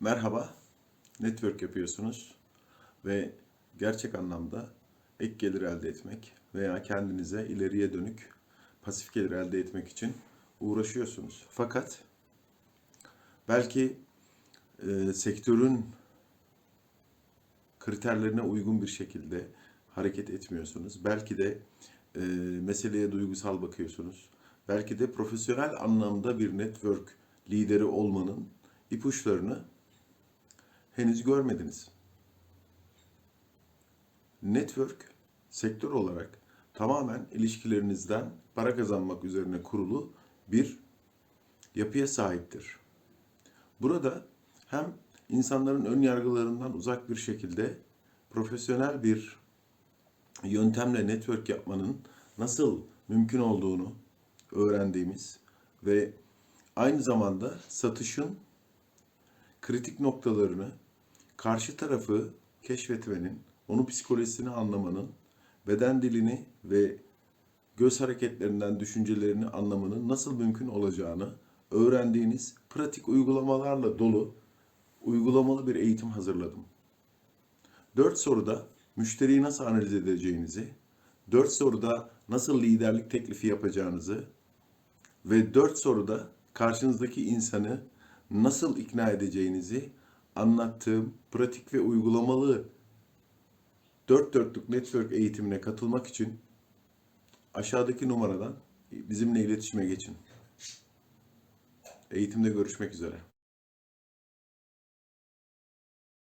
Merhaba, network yapıyorsunuz ve gerçek anlamda ek gelir elde etmek veya kendinize ileriye dönük pasif gelir elde etmek için uğraşıyorsunuz. Fakat belki e, sektörün kriterlerine uygun bir şekilde hareket etmiyorsunuz. Belki de e, meseleye duygusal bakıyorsunuz. Belki de profesyonel anlamda bir network lideri olmanın ipuçlarını henüz görmediniz. Network sektör olarak tamamen ilişkilerinizden para kazanmak üzerine kurulu bir yapıya sahiptir. Burada hem insanların ön yargılarından uzak bir şekilde profesyonel bir yöntemle network yapmanın nasıl mümkün olduğunu öğrendiğimiz ve aynı zamanda satışın kritik noktalarını karşı tarafı keşfetmenin, onun psikolojisini anlamanın, beden dilini ve göz hareketlerinden düşüncelerini anlamanın nasıl mümkün olacağını öğrendiğiniz pratik uygulamalarla dolu uygulamalı bir eğitim hazırladım. Dört soruda müşteriyi nasıl analiz edeceğinizi, dört soruda nasıl liderlik teklifi yapacağınızı ve dört soruda karşınızdaki insanı nasıl ikna edeceğinizi anlattığım pratik ve uygulamalı dört dörtlük network eğitimine katılmak için aşağıdaki numaradan bizimle iletişime geçin. Eğitimde görüşmek üzere.